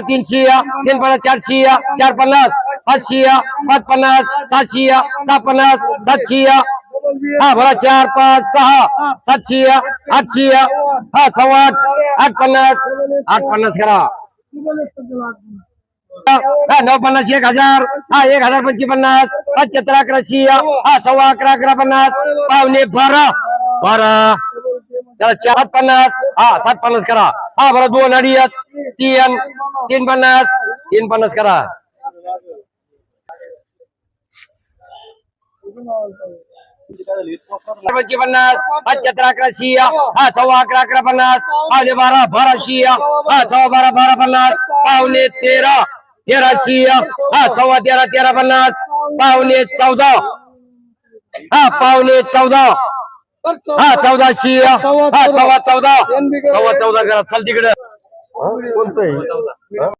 पन्नास तीनशे या तीन पन्नास चारशे या चार पन्नास पाचशे या पाच पन्नास सातशे या सहा पन्नास सातशे या हा बरा चार पाच सहा सातशे या आठशे या हा सव्वा आठ आठ पन्नास आठ पन्नास करा. नऊ पन्नास एक हजार. हा एक हजार पंचवीस पन्नास पंच्याहत्तर अकराशे या हा सव्वा अकरा अकरा पन्नास. पावणे बारा. बारा. चला चार पन्नास. हा सात पन्नास करा. हा बरं दोन अडीच. तीन तीन पन्नास तीन पन्नास करा. पन्नास पंच्याहत्तर अकराशे हा सव्वा अकरा अकरा पन्नास पावणे बारा बाराशे हा सव्वा बारा बारा पन्नास पावणे तेरा तेराशे हा सव्वा तेरा तेरा पन्नास पावणे चौदा हा पावणे चौदा हा चौदाशे या हा सव्वा चौदा सव्वा चौदा करा चल तिकडे. कोणतं